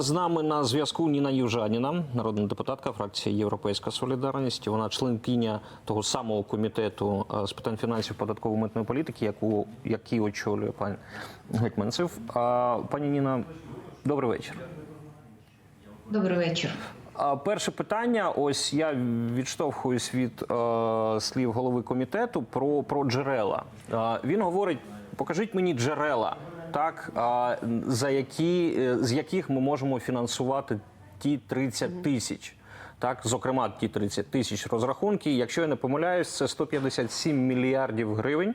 З нами на зв'язку Ніна Южаніна, народна депутатка фракції Європейська Солідарність. Вона членкиня того самого комітету е, з питань фінансів податково-митної політики, яку який очолює пан Гетьманцев. Пані Ніна, добрий вечір. Добрий вечір. Перше питання. Ось я відштовхуюсь від е, слів голови комітету про, про джерела. Е, він говорить: покажіть мені джерела, так а, за які е, з яких ми можемо фінансувати ті 30 тисяч. Так, зокрема, ті 30 тисяч розрахунків. Якщо я не помиляюсь, це 157 мільярдів гривень.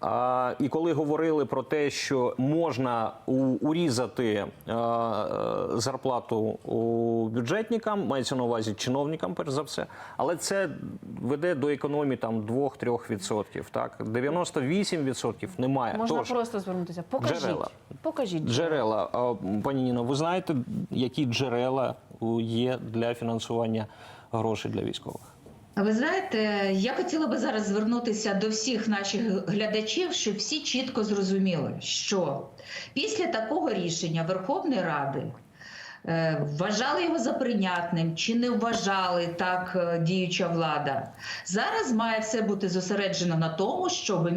А, і коли говорили про те, що можна у, урізати а, е, зарплату у бюджетникам, мається на увазі чиновникам, перш за все, але це веде до економії там 2-3%. Так, 98% немає. Можна Тож, просто звернутися. Покажіть. джерела. Покажіть. джерела. А, пані Ніно, ви знаєте, які джерела є для фінансування грошей для військових? Ви знаєте, я хотіла би зараз звернутися до всіх наших глядачів, щоб всі чітко зрозуміли, що після такого рішення Верховної Ради е, вважали його за прийнятним чи не вважали так е, діюча влада. Зараз має все бути зосереджено на тому, щоб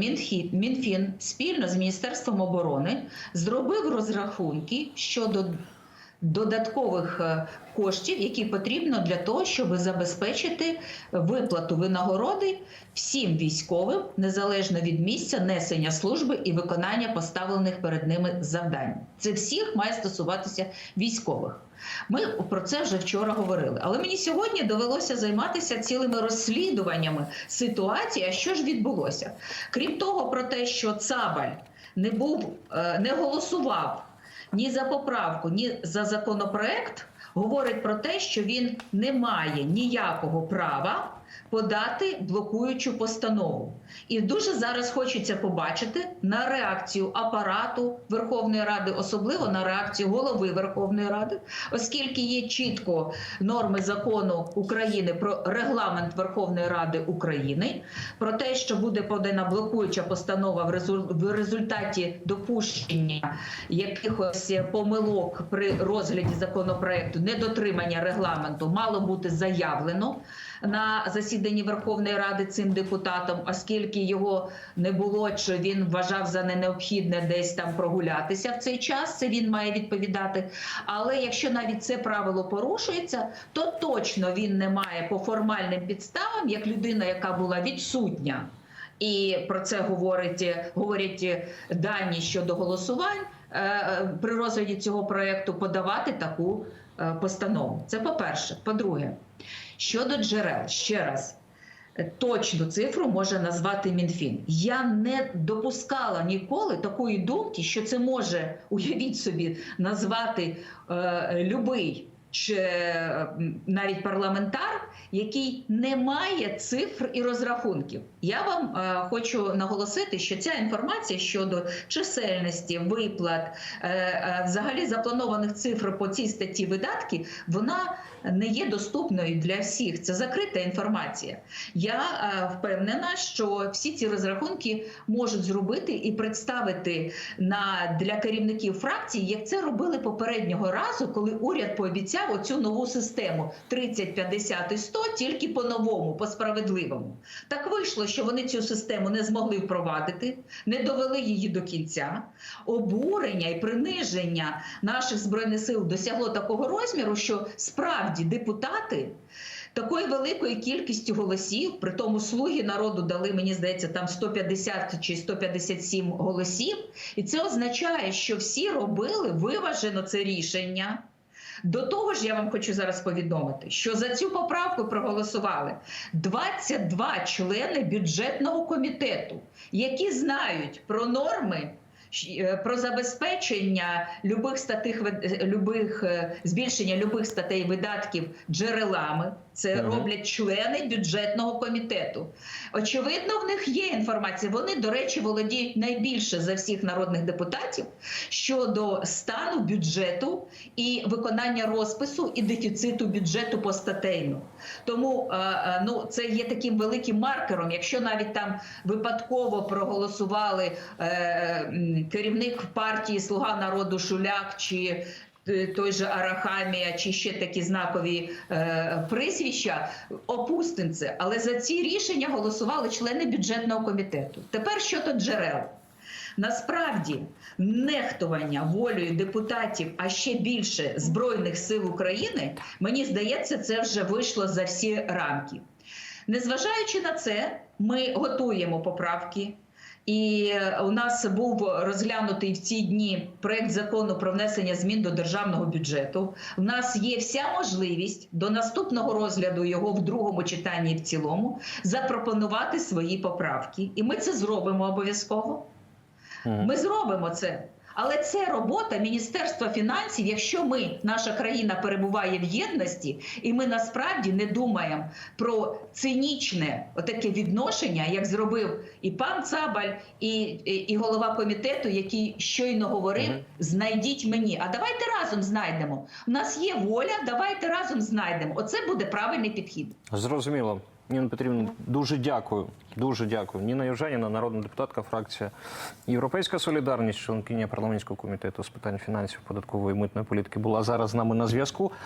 Мінфін спільно з Міністерством оборони зробив розрахунки щодо додаткових е, коштів, які потрібно для того, щоб забезпечити виплату винагороди всім військовим, незалежно від місця несення служби і виконання поставлених перед ними завдань. Це всіх має стосуватися військових. Ми про це вже вчора говорили. Але мені сьогодні довелося займатися цілими розслідуваннями ситуації. А що ж відбулося? Крім того, про те, що Цабаль не був, е, не голосував ні за поправку, ні за законопроект говорить про те, що він не має ніякого права подати блокуючу постанову. І дуже зараз хочеться побачити на реакцію апарату Верховної Ради, особливо на реакцію голови Верховної Ради, оскільки є чітко норми закону України про регламент Верховної Ради України, про те, що буде подана блокуюча постанова в результаті допущення якихось помилок при розгляді законопроекту, недотримання регламенту мало бути заявлено на засіданні Верховної Ради цим депутатом, оскільки його не було, чи він вважав за необхідне десь там прогулятися в цей час. Це він має відповідати. Але якщо навіть це правило порушується, то точно він не має по формальним підставам, як людина, яка була відсутня. І про це говорить, говорять дані щодо голосувань е, при розгляді цього проекту подавати таку е, постанову. Це по-перше. По-друге, щодо джерел, ще раз. Точну цифру може назвати Мінфін. Я не допускала ніколи такої думки, що це може, уявіть собі, назвати е, любий чи навіть парламентар, який не має цифр і розрахунків. Я вам е, хочу наголосити, що ця інформація щодо чисельності, виплат, е, е, взагалі запланованих цифр по цій статті видатки, вона не є доступною для всіх. Це закрита інформація. Я е, впевнена, що всі ці розрахунки можуть зробити і представити на для керівників фракцій, як це робили попереднього разу, коли уряд пообіцяв оцю нову систему 30, 50 і 100 тільки по новому, по справедливому. Так вийшло, що вони цю систему не змогли впровадити, не довели її до кінця. Обурення і приниження наших збройних сил досягло такого розміру, що справді депутати. Такою великою кількістю голосів, при тому слуги народу дали, мені здається, там 150 чи 157 голосів, і це означає, що всі робили виважено це рішення. До того ж, я вам хочу зараз повідомити, що за цю поправку проголосували 22 члени бюджетного комітету, які знають про норми. Е, Про забезпечення любих статих вид- любих е, збільшення любих статей видатків джерелами, це роблять члени бюджетного комітету. Очевидно, в них є інформація. Вони, до речі, володіють найбільше за всіх народних депутатів щодо стану бюджету і виконання розпису і дефіциту бюджету постатейно. Тому е, е, ну, це є таким великим маркером. Якщо навіть там випадково проголосували е, керівник партії Слуга народу Шуляк чи е, той же Арахамія чи ще такі знакові е, прізвища, опустимо це. Але за ці рішення голосували члени бюджетного комітету. Тепер щодо джерел. Насправді нехтування волею депутатів, а ще більше збройних сил України, мені здається, це вже вийшло за всі рамки. Незважаючи на це, ми готуємо поправки. І у нас був розглянутий в ці дні проект закону про внесення змін до державного бюджету. У нас є вся можливість до наступного розгляду його в другому читанні і в цілому запропонувати свої поправки. І ми це зробимо обов'язково. Ми зробимо це. Але це робота Міністерства фінансів, якщо ми, наша країна перебуває в єдності, і ми насправді не думаємо про цинічне отаке відношення, як зробив і пан Цабаль, і, і, і голова комітету, який щойно говорив: знайдіть мені. А давайте разом знайдемо. У нас є воля, давайте разом знайдемо. Оце буде правильний підхід. Зрозуміло. Ніна Петрівна, дуже дякую. Дуже дякую. Ніна Євженіна, народна депутатка, фракція Європейська Солідарність, членкиня парламентського комітету з питань фінансів, податкової і митної політики, була зараз з нами на зв'язку.